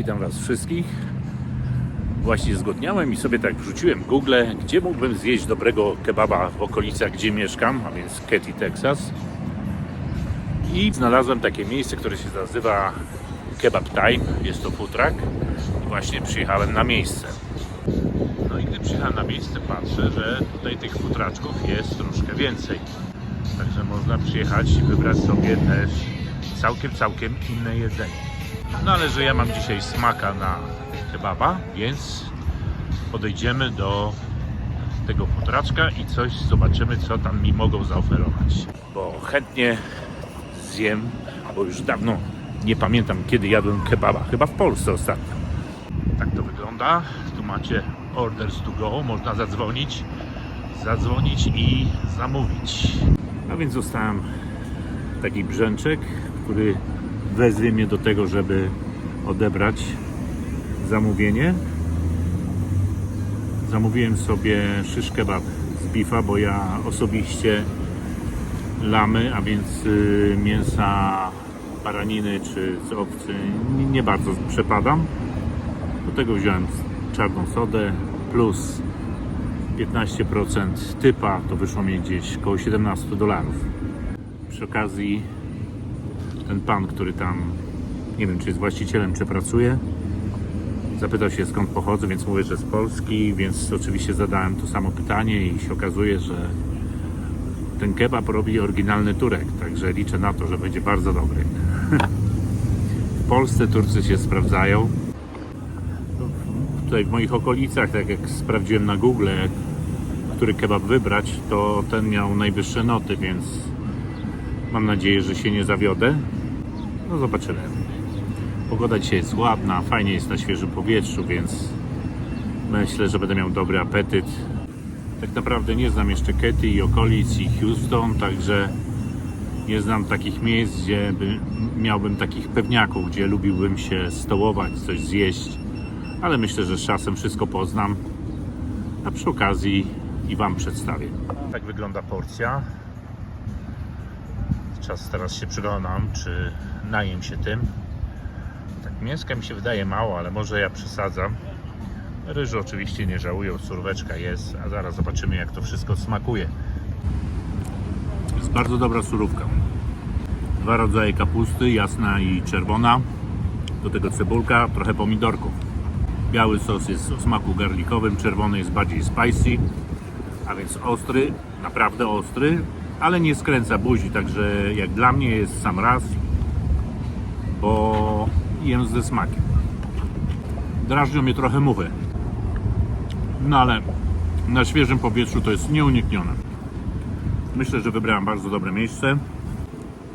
Witam Was wszystkich. Właśnie zgodniałem i sobie tak wrzuciłem Google, gdzie mógłbym zjeść dobrego kebaba w okolicach, gdzie mieszkam, a więc Katy, Texas. I znalazłem takie miejsce, które się nazywa Kebab Time. Jest to food truck. I właśnie przyjechałem na miejsce. No i gdy przyjechałem na miejsce, patrzę, że tutaj tych futraczków jest troszkę więcej. Także można przyjechać i wybrać sobie też całkiem, całkiem inne jedzenie. No ale że ja mam dzisiaj smaka na kebaba, więc podejdziemy do tego futraczka i coś zobaczymy, co tam mi mogą zaoferować. Bo chętnie zjem, bo już dawno nie pamiętam, kiedy jadłem kebaba. Chyba w Polsce ostatnio. Tak to wygląda. Tu macie orders to go, można zadzwonić, zadzwonić i zamówić. A więc dostałem taki brzęczek, który wezwie mnie do tego, żeby odebrać zamówienie. Zamówiłem sobie szysz kebab z bifa, bo ja osobiście lamy, a więc y, mięsa baraniny czy z owcy nie, bardzo przepadam. Do tego wziąłem czarną sodę plus 15% typa, to wyszło mi gdzieś około 17 dolarów. Przy okazji ten pan, który tam, nie wiem czy jest właścicielem, czy pracuje, zapytał się skąd pochodzę, więc mówię, że z Polski, więc oczywiście zadałem to samo pytanie i się okazuje, że ten kebab robi oryginalny Turek, także liczę na to, że będzie bardzo dobry. W Polsce Turcy się sprawdzają. Tutaj w moich okolicach, tak jak sprawdziłem na Google, który kebab wybrać, to ten miał najwyższe noty, więc mam nadzieję, że się nie zawiodę. No zobaczymy. Pogoda dzisiaj jest ładna, fajnie jest na świeżym powietrzu, więc myślę, że będę miał dobry apetyt. Tak naprawdę nie znam jeszcze Kety i okolic i Houston, także nie znam takich miejsc, gdzie by, miałbym takich pewniaków, gdzie lubiłbym się stołować, coś zjeść, ale myślę, że z czasem wszystko poznam, a przy okazji i Wam przedstawię. Tak wygląda porcja. Czas teraz się przyglądam, czy najem się tym. Tak mięska mi się wydaje mało, ale może ja przesadzam. Ryżu oczywiście nie żałują, surweczka jest, a zaraz zobaczymy jak to wszystko smakuje. Jest bardzo dobra surówka. Dwa rodzaje kapusty, jasna i czerwona. Do tego cebulka, trochę pomidorków. Biały sos jest o smaku garlikowym, czerwony jest bardziej spicy, a więc ostry, naprawdę ostry, ale nie skręca buzi, także jak dla mnie jest sam raz, bo jem ze smakiem. Drażnią mnie trochę muchy, no ale na świeżym powietrzu to jest nieuniknione. Myślę, że wybrałem bardzo dobre miejsce.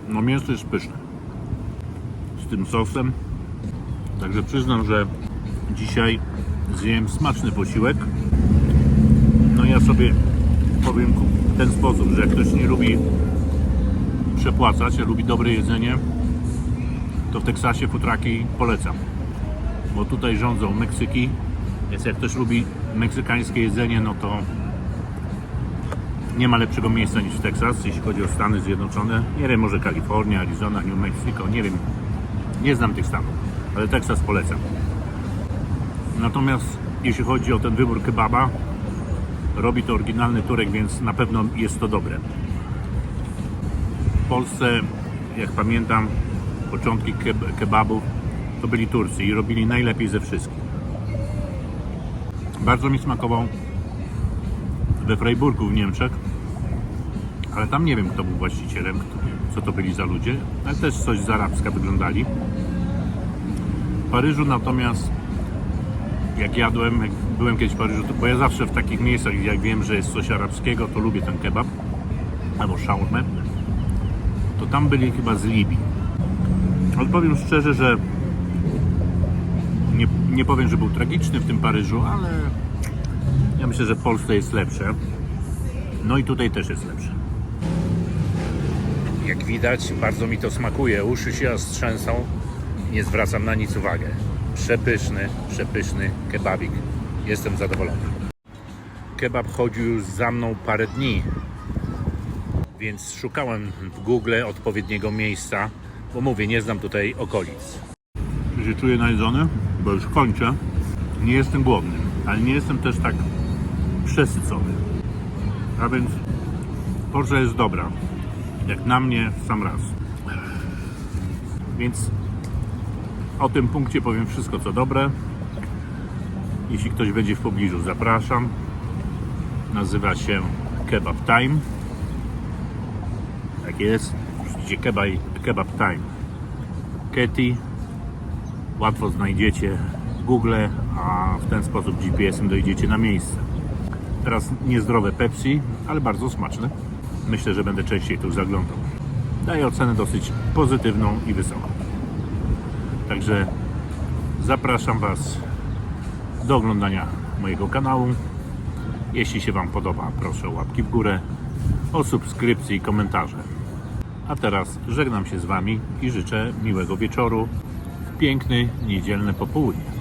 No mięso jest pyszne. Z tym sosem. Także przyznam, że dzisiaj zjem smaczny posiłek. No ja sobie powiem w ten sposób, że jak ktoś nie lubi przepłacać, a lubi dobre jedzenie, to w Teksasie futraki polecam. Bo tutaj rządzą Meksyki, więc jak ktoś lubi meksykańskie jedzenie, no to nie ma lepszego miejsca niż Teksas, jeśli chodzi o Stany Zjednoczone. Nie wiem, może Kalifornia, Arizona, New Mexico, nie wiem. Nie znam tych stanów, ale Teksas polecam. Natomiast jeśli chodzi o ten wybór kebaba, robi to oryginalny Turek, więc na pewno jest to dobre. W Polsce, jak pamiętam, początki keb- kebabów to byli Turcy i robili najlepiej ze wszystkich. Bardzo mi smakował we Freiburgu w Niemczech, ale tam nie wiem kto był właścicielem, co to byli za ludzie, ale też coś z arabska wyglądali. W Paryżu natomiast jak jadłem, jak byłem kiedyś w Paryżu, to, bo ja zawsze w takich miejscach, jak wiem, że jest coś arabskiego, to lubię ten kebab albo shawarmę, to tam byli chyba z Libii. Ale powiem szczerze, że nie, nie powiem, że był tragiczny w tym Paryżu, ale ja myślę, że w Polsce jest lepsze. No i tutaj też jest lepsze. Jak widać, bardzo mi to smakuje. Uszy się aż trzęsą. Nie zwracam na nic uwagę. Przepyszny, przepyszny kebabik. Jestem zadowolony. Kebab chodził już za mną parę dni, więc szukałem w Google odpowiedniego miejsca, bo mówię, nie znam tutaj okolic. Czy się czuję najedzony? bo już kończę. Nie jestem głodny, ale nie jestem też tak przesycony. A więc porcja jest dobra. Jak na mnie w sam raz. Więc o tym punkcie powiem wszystko co dobre. Jeśli ktoś będzie w pobliżu, zapraszam. Nazywa się Kebab Time. Tak jest. Wrzucicie kebab, kebab Time. Keti. Łatwo znajdziecie w Google, a w ten sposób GPS-em dojdziecie na miejsce. Teraz niezdrowe Pepsi, ale bardzo smaczne. Myślę, że będę częściej tu zaglądał. Daję ocenę dosyć pozytywną i wysoką. Także zapraszam Was do oglądania mojego kanału. Jeśli się Wam podoba, proszę o łapki w górę, o subskrypcję i komentarze. A teraz żegnam się z Wami i życzę miłego wieczoru w piękny niedzielne popołudnie.